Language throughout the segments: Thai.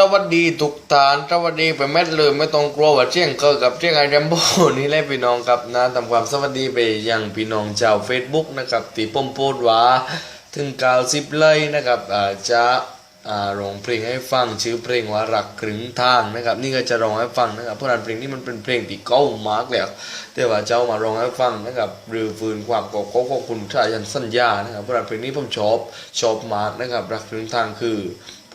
สวัสดีทุกท่านสวัสดีไปแมทเลยไม่ต้องกลัวว่าเชียงเกิดกับเชียงไอเดมโบนี่แหละพี่น้องครับนะทำความสวัสดีไปยังพี่น้องชาวเฟซบุ๊กนะครับที่ผมโพสต์ว่าถึงกาวสิบเลยนะครับอาจะร้องเพลงให้ฟังชื่อเพลงว่ารักครึ่งทางนะครับ นี่ก็จะร้องให้ฟังนะครับเพราะนั้นเพลงนี้มันเป็นเพลงที่เก่ามากแล้วแต่ว่าเจ้ามาร้องให้ฟังนะครับหรือฟื้นความก่าๆของคุณชายันสัญญานะครับเพราะนั้นเพลงนี้ผมชอบชอบมากนะครับรักครึ่งทางคือ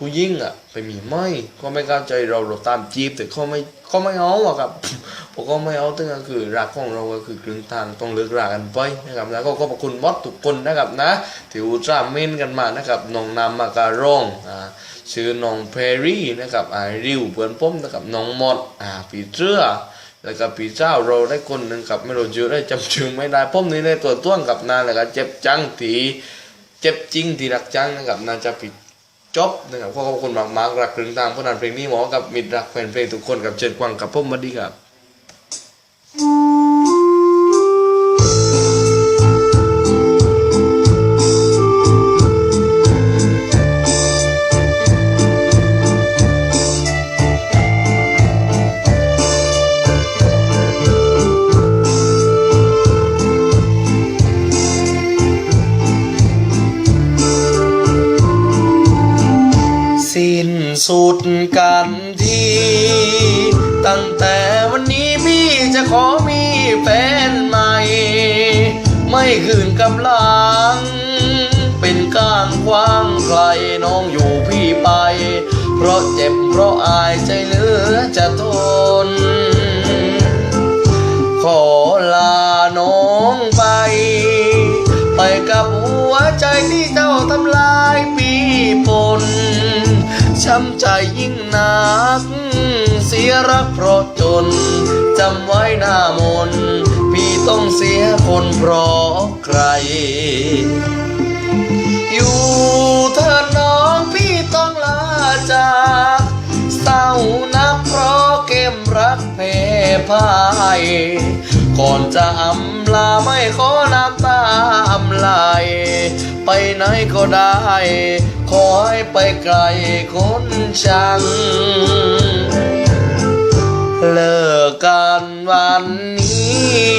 ผู้ยิ่งอะไปมีไม่ก็ไม่เข้าใจเราเราตามจีบแต่เขาไม่เขาไม่เอาอะครับผมก็ไม่เอาตึงก็คือรักของเราก็คือกลึงทางต้องเลิกรากันไปนะครับแล้วก็ขอบคุณมดทุกคนนะครับนะที่อุตส่าห์เม้นกันมานะครับน้องนามมาการองอ่าชื่อน้องเพรี่นะครับอ่าริวเพื่อนผมนะครับน้องมดอ่าปีเสื้อแล้วก็ปีเจ้าเราได้คนหนึ่งกับไม่รู้ชื่อได้จำชื่อไม่ได้ผมนี่ในตัวต้วงกับนานแล้วก็เจ็บจังทีเจ็บจริงที่รักจังนะครับน่าจะผิด จบนะครับขอขอบคุณมากมากๆรักเพลงตามพนั้นเพลงนี้หมอกับมิตรรักแฟนเพลงทุกคนกับเชิญกวางกับพ่อมาดีครับ สิ้นสุดกันที ตั้งแต่วันนี้พี่จะขอมีแฟนใหม่ ไม่คืนกำลัง เป็นก้างกว้างใครน้องอยู่พี่ไป เพราะเจ็บเพราะอายใจเหลือจะทน ขอลาน้องไป ไปกับหัวใจที่เจ้าทำลาย ช้ำใจยิ่งหนัก เสียรักเพราะจน จำไว้หน้ามน พี่ต้องเสียคนเพราะใคร อยู่เธอน้องพี่ต้องลาจากเศร้านักเพราะเกมรักเพพ่าย ก่อนจะอำลาไม่ขอน้ำตาอำลายไปไหนก็ได้ ขอให้ไปไกลคนชัง เลิกกันวันนี้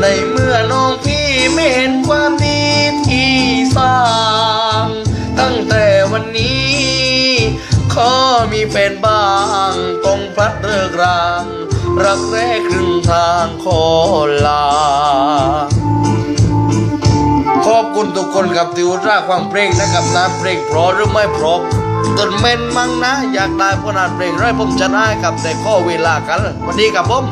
ในเมื่อน้องพี่ไม่เห็นความดีที่สร้าง ตั้งแต่วันนี้ ขอมีแฟนบ้างต้องพลัดเลิกราง รักแรกครึ่งทางขอลา ขอบคุณทุกคนกับติวราความเพลงนะครับนะเพลงเพราะหรือไม่เพราะต้นเมนมั้งนะ อยากได้ผลงานเพลงไรผมจะได้กับแต่ข้อเวลากัน วันนี้กับผม